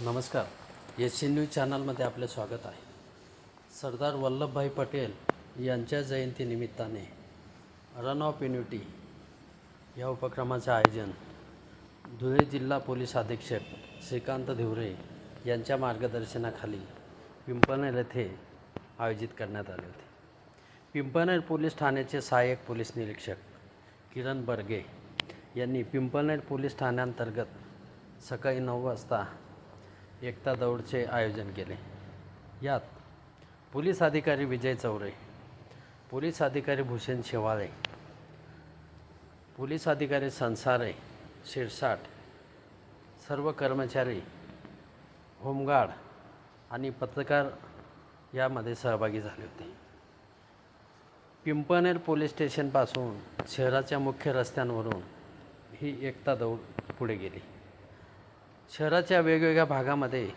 नमस्कार. S C news चॅनलमध्ये आपले स्वागत आहे. सरदार वल्लभभाई पटेल यांच्या जयंतीनिमित्ताने रन ऑफ युनिटी या उपक्रमाचे आयोजन धुळे जिल्हा पोलीस अधीक्षक श्रीकांत धिवरे यांच्या मार्गदर्शनाखाली पिंपनेर येथे आयोजित करण्यात आले होते. पिंपनेर पोलीस ठाण्याचे सहाय्यक पोलीस निरीक्षक किरण बर्गे यांनी पिंपनेर पोलीस ठाण्याअंतर्गत सकाळी नऊ वाजता एकता दौडचे आयोजन केले. यात पोलीस अधिकारी विजय चौरे पोलीस अधिकारी भूषण शेवाळे पोलीस अधिकारी संसारे शिरसाट सर्व कर्मचारी होमगार्ड आणि पत्रकार यामध्ये सहभागी झाले होते. पिंपनेर पोलीस स्टेशनपासून शहराच्या मुख्य रस्त्यांवरून ही एकता दौड पुढे गेली. शहराच्या वेगवेगळ्या भागामध्ये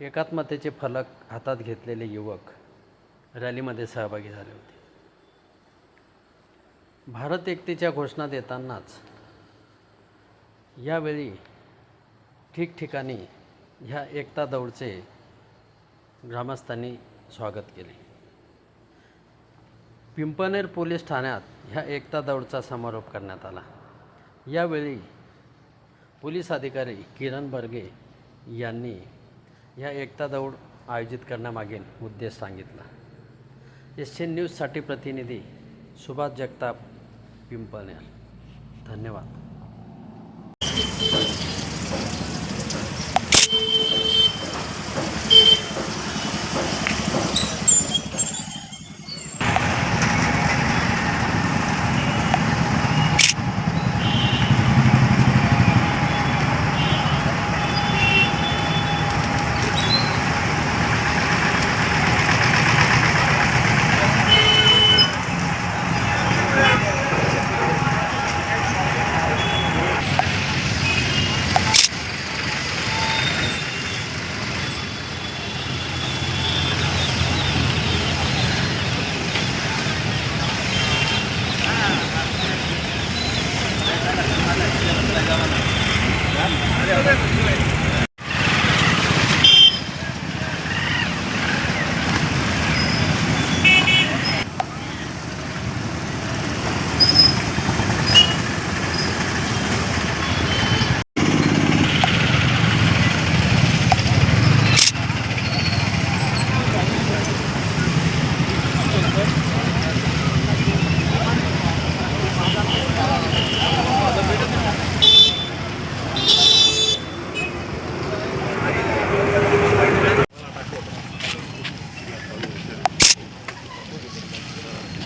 एकात्मतेचे फलक हातात घेतलेले युवक रॅलीमध्ये सहभागी झाले होते. भारत एकतेच्या घोषणा देतानाच यावेळी ठिकठिकाणी ह्या एकता दौडचे ग्रामस्थांनी स्वागत केले. पिंपनेर पोलीस ठाण्यात ह्या एकता दौडचा समारोप करण्यात आला. यावेळी पोलीस अधिकारी किरण बर्गे यांनी या एकता दौड आयोजित करण्यामागील उद्देश सांगितला. एस न्यूजसाठी प्रतिनिधी सुभाष जगताप पिंपळनेर. धन्यवाद.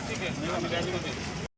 ठीक आहे.